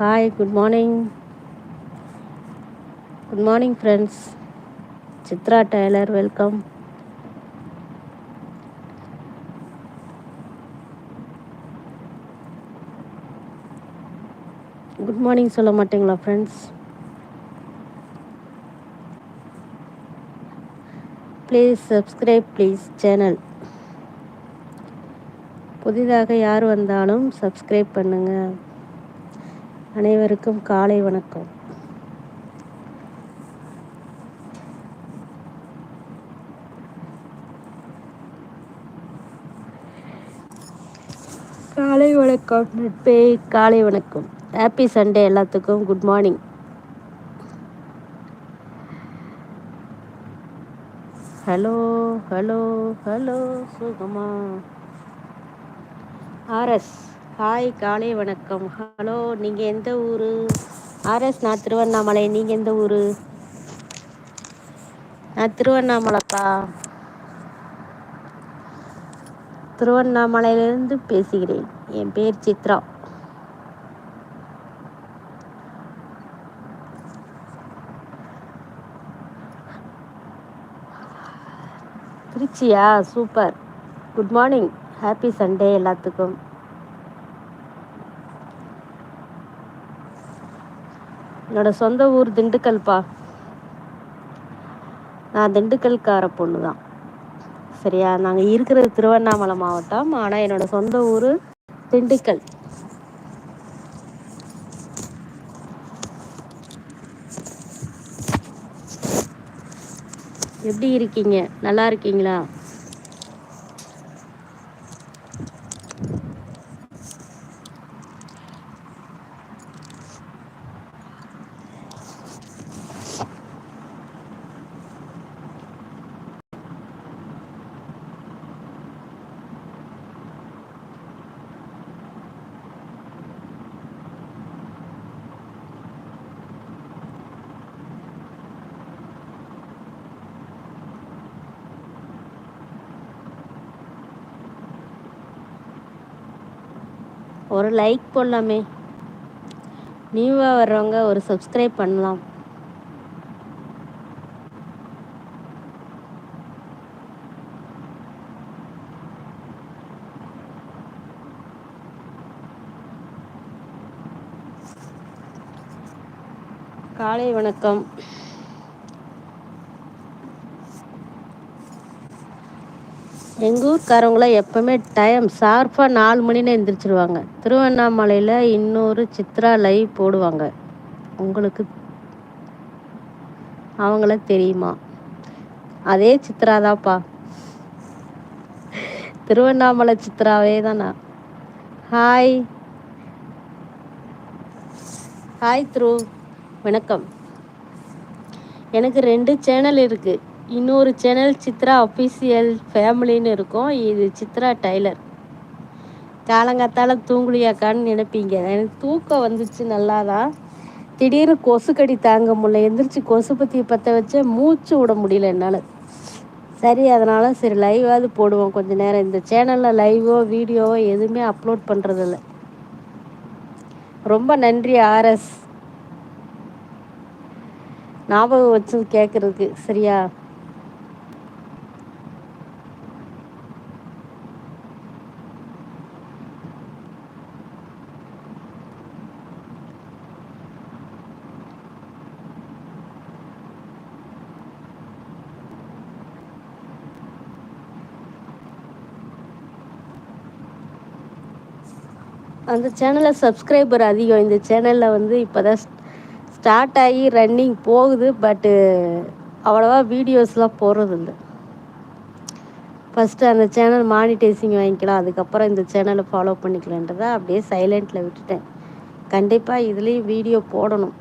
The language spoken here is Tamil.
Hi good morning good morning friends Chitra tailor welcome good morning சொல்ல மாட்டீங்களா friends please subscribe please channel புதிதாக யார் வந்தாலும் சப்ஸ்கிரைப் பண்ணுங்கள் அனைவருக்கும் காலை வணக்கம். காலை வணக்கம் நட்பே காலை வணக்கம். ஹாப்பி சண்டே எல்லாத்துக்கும் good morning hello hello hello சுகமா. ஆர்எஸ் ஹாய் காலை வணக்கம். ஹலோ நீங்கள் எந்த ஊர்? ஆர்எஸ் நான் திருவண்ணாமலை. நீங்கள் எந்த ஊர்? நான் திருவண்ணாமலைப்பா. திருவண்ணாமலையிலிருந்து பேசுகிறேன். என் பேர் Chitra. திருச்சியா? Super. Good morning. Happy Sunday எல்லாத்துக்கும். என்னோட சொந்த ஊர் திண்டுக்கல்ப்பா நான் திண்டுக்கல்கார பொண்ணு தான் சரியா? நாங்கள் இருக்கிறது திருவண்ணாமலை மாவட்டம். ஆனால் என்னோட சொந்த ஊர் திண்டுக்கல். எப்படி இருக்கீங்க? நல்லா இருக்கீங்களா? ஒரு லைக் போடலாமே. நியூவாக வர்றவங்க ஒரு சப்ஸ்கிரைப் பண்ணலாம். காலை வணக்கம். எங்கள் ஊர்க்காரவங்களாம் எப்போவுமே டைம் ஷார்ப்பாக நாலு மணினே எந்திரிச்சிருவாங்க. திருவண்ணாமலையில் இன்னொரு சித்ரா லைவ் போடுவாங்க. உங்களுக்கு அவங்கள தெரியுமா? அதே சித்ரா தான்ப்பா திருவண்ணாமலை சித்ராவே தானா? ஹாய் ஹாய் த்ரூ வணக்கம். எனக்கு ரெண்டு சேனல் இருக்குது இன்னொரு சேனல் சித்ரா அஃபிஷியல் ஃபேமிலின்னு இருக்கும். இது சித்ரா டைலர் காலங்காத்தால் தூங்குலியாக்கான்னு நினைப்பீங்க. எனக்கு தூக்கம் வந்துச்சு நல்லா தான் திடீர்னு கொசுக்கடி தாங்க முடியல. எந்திரிச்சு கொசு பற்றி பற்ற வச்ச மூச்சு விட முடியல என்னால். சரி அதனால் சரி லைவாவது போடுவோம் கொஞ்சம் நேரம். இந்த சேனலில் லைவோ வீடியோவோ எதுவுமே அப்லோட் பண்ணுறதில்ல ரொம்ப நன்றி ஆர்எஸ் ஞாபகம் வச்சு கேட்குறதுக்கு சரியா? அந்த சேனலில் சப்ஸ்கிரைபர் அதிகம். இந்த சேனலில் வந்து இப்போ தான் ஸ்டார்ட் ஆகி ரன்னிங் போகுது பட்டு அவ்வளோவா வீடியோஸ்லாம் போடுறதில்ல. ஃபஸ்ட்டு அந்த சேனல் மானிட்டைசிங் வாங்கிக்கலாம் அதுக்கப்புறம் இந்த சேனலை ஃபாலோ பண்ணிக்கலான்றதை அப்படியே சைலண்ட்டில் விட்டுட்டேன். கண்டிப்பாக இதுலேயும் வீடியோ போடணும்.